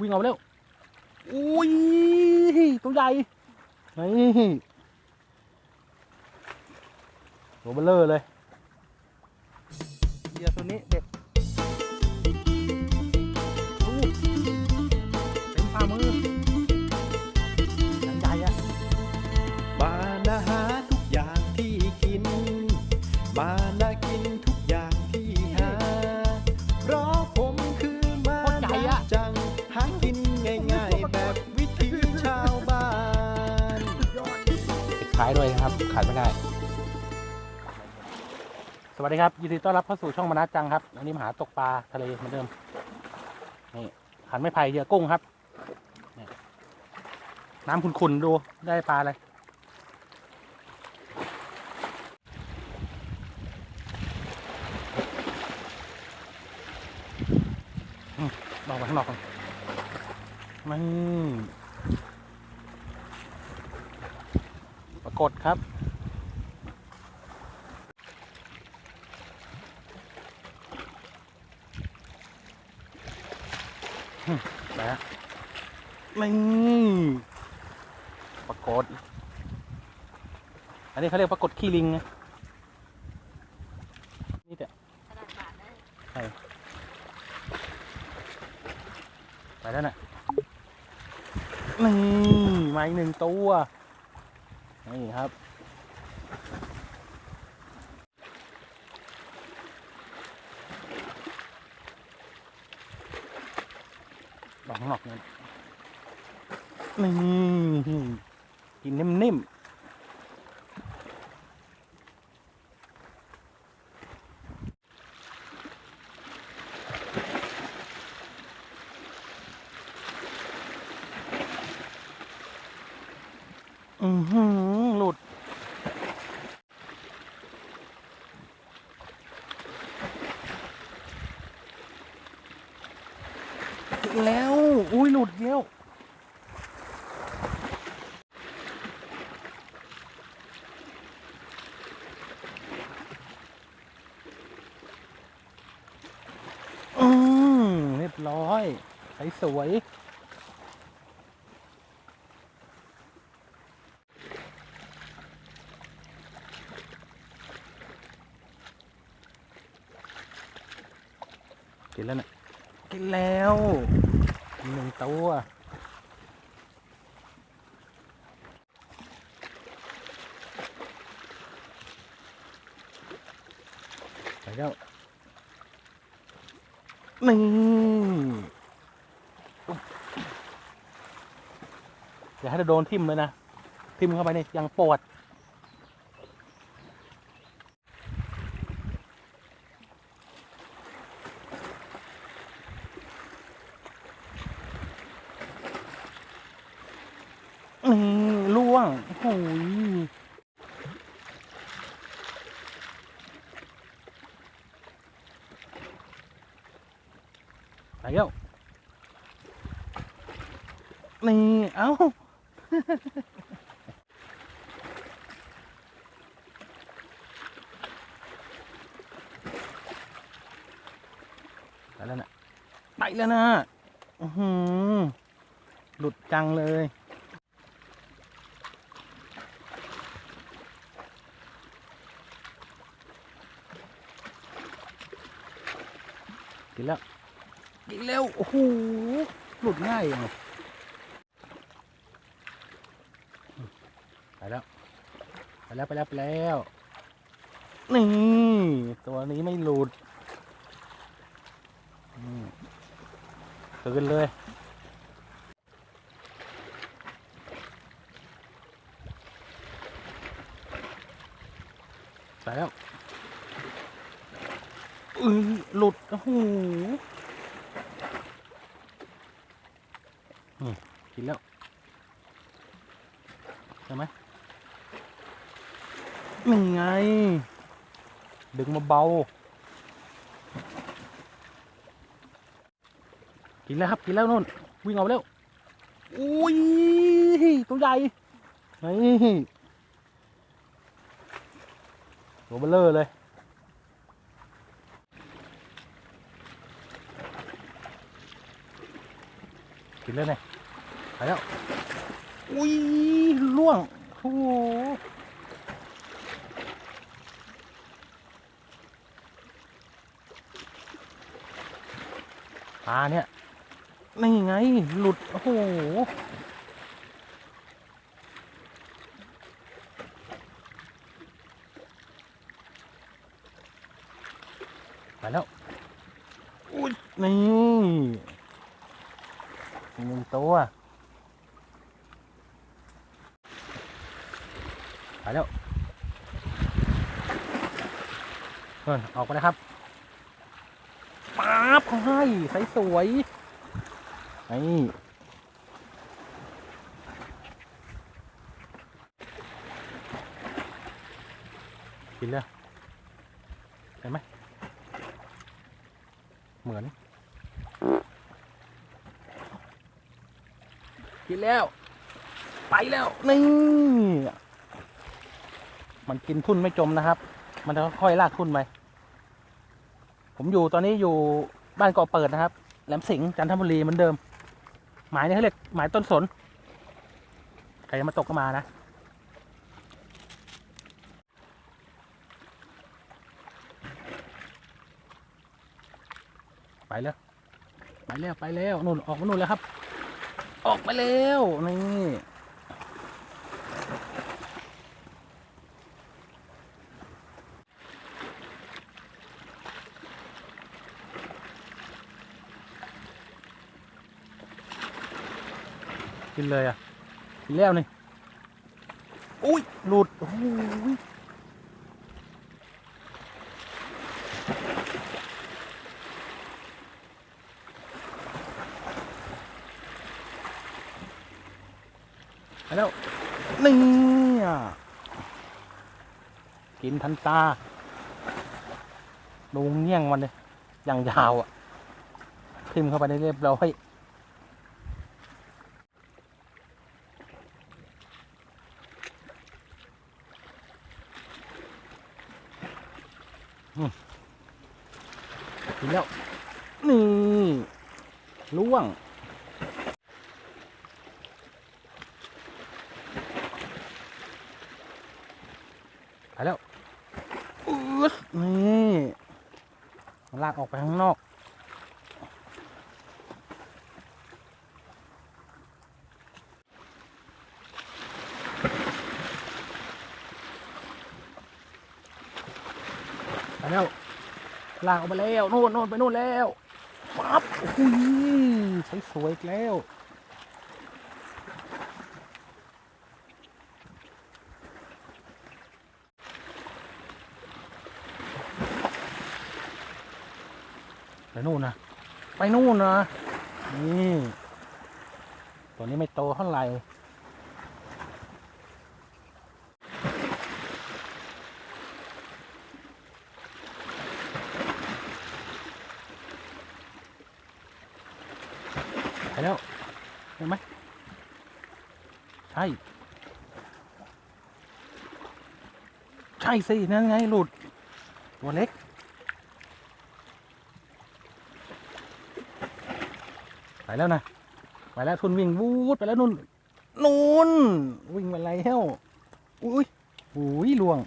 วิ่งเอาไปเร็วอุ้ยตัวใหญ่นี่ตัวเบลเลอร์เลยเหยื่อตัวนี้เด็ดอู้เต็มฝ่ามือหนังใหญ่อะมานะหาทุกอย่างที่กินมาน ขาดไม่ได้ สวัสดีครับยินดีต้อนรับเข้าสู่ช่องมนัสจังครับวันนี้มาหาตกปลาทะเลเหมือนเดิมนี่ขันไม่ไผ่เหยื่อกุ้งครับน้ำขุ่นๆดูได้ปลาอะไรอืมบอกมาข้างนอกก่อนมันปรากฏครับ นะนี่ปรากฏอันนี้เขาเรียกปรากฏขี้ลิงไงนี่แต่ใช่ไปแล้วน่ะนี่มาอีกหนึ่งตัว นี่ครับ ลอง ข้างนอกนี่นี่กินนิ่มๆอือหือหลุด แล้ว อุ้ยหลุดแล้ว อืมเรียบร้อยใสสวยกินแล้วนะกินแล้วอีกหนึ่งตัวไปแล้วนี่ อย่าให้เราโดนทิ่มเลยนะ ทิ่มเข้าไปเนี่ยยังปวดนี่ล่วงโอ้ยไปแล้วนี่ เอ้า ไปแล้วนะไปแล้วนะอือหือหลุดจังเลยกินแล้วกินแล้วโอ้โหหลุดง่ายยังไงไปแล้ว ไป แล้วไปแล้วไปแล้วนี่ตัวนี้ไม่หลุดตื่นเลยไปแล้วอือหลุดโอ้โหกินแล้วใช่ไหม นี่ไง ดึงมาเบา กินแล้วครับ กินแล้วนู่น วิ่งเอาไปเร็วอุ้ย ตัวใหญ่นี่ตัวเบลเลอร์เลยกินเลยเนี่ยไปแล้ว อุ้ยล่วงโอ้ ปลาเนี่ยนี่ไง หลุด โอ้โหไปแล้ว อุ้ย นี่หนึ่งตัว ไปแล้วเพื่อนออกไปนะครับ ให้ใส่สวยนี่กินเลยเห็นไหมเหมือน กินแล้ว ไปแล้ว นี่ มันกินทุ่นไม่จมนะครับ มันจะค่อยลากทุ่นไปผมอยู่ตอนนี้อยู่ บ้านเกาะเปิดนะครับ แหลมสิงห์จันทบุรีเหมือนเดิม หมายนี่เขาเรียกหมายต้นสนใครจะมาตกก็มานะไปแล้วไปแล้วไปแล้วนู่นออกมานู่นแล้วครับ ออกไปแล้วนี่ กินเลยอะกินแล้วนี่อุ้ยหลุดโอ้โหไปแล้วนี่อะกินทันตาดูเงี้ยงมันเลยอย่างยาวอะทิ่มเข้าไปในเรียบร้อย กินแล้ว นี่ล่วง ไปแล้วอืดนี่มันลากออกไปข้างนอก ไปแล้ว ลากออกไปแล้ว โน่นโน่นไปโน่นแล้วปั๊บโอ้โหสวยสวยๆอีกแล้ว ไปนู่นนะไปนู่นนะนี่ตัวนี้ไม่โตเท่าไหร่ไปแล้วเห็นไหมใช่ ใช่สินั่นไงหลุด ตัวเล็ก ไป แล้วนะไปแล้วทุนวิ่งวูดไปแล้วนุ่นนุ่นวิ่งมาแล้วอุ้ยอุ้ยลวง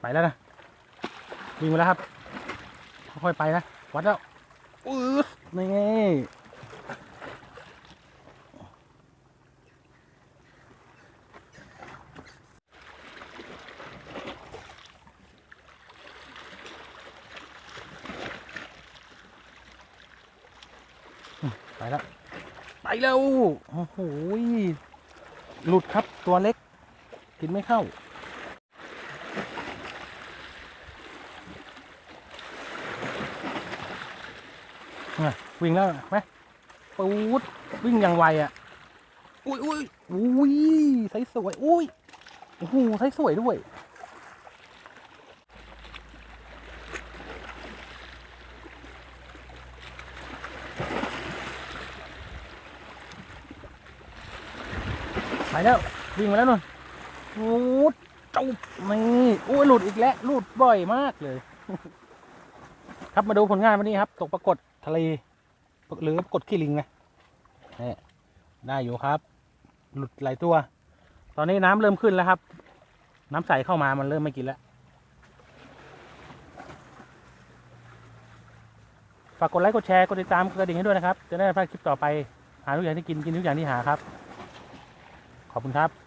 ไปแล้วนะวิ่งมาแล้วครับค่อยๆไปนะวัดแล้วอือนี่ ไปแล้วไปแล้วโอ้โหหลุดครับตัวเล็ก กินไม่เข้า วิ่งแล้วไหมปูดวิ่งอย่างไวอะ อุ้ยอุ้ยอุ้ยใสสวย อุ้ยโอ้โหใสสวยด้วย ไปแล้ววิ่งมาแล้วนุ่นปูดจุ๊บนี่อุ้ยหลุดอีกแล้วหลุดบ่อยมากเลย ครับมาดูผลงานวันนี้ครับ ตกปรากฏทะเลหรือปรากฏขี้ลิงนะนี่ได้อยู่ครับ หลุดหลายตัว ตอนนี้น้ำเริ่มขึ้นแล้วครับ น้ำใสเข้ามามันเริ่มไม่กินแล้วฝากกดไลค์กดแชร์กดติดตามกดกระดิ่งให้ด้วยนะครับ จะได้พลาดคลิปต่อไปหาทุกอย่างที่กินกินทุกอย่างที่หาครับ ขอบคุณครับ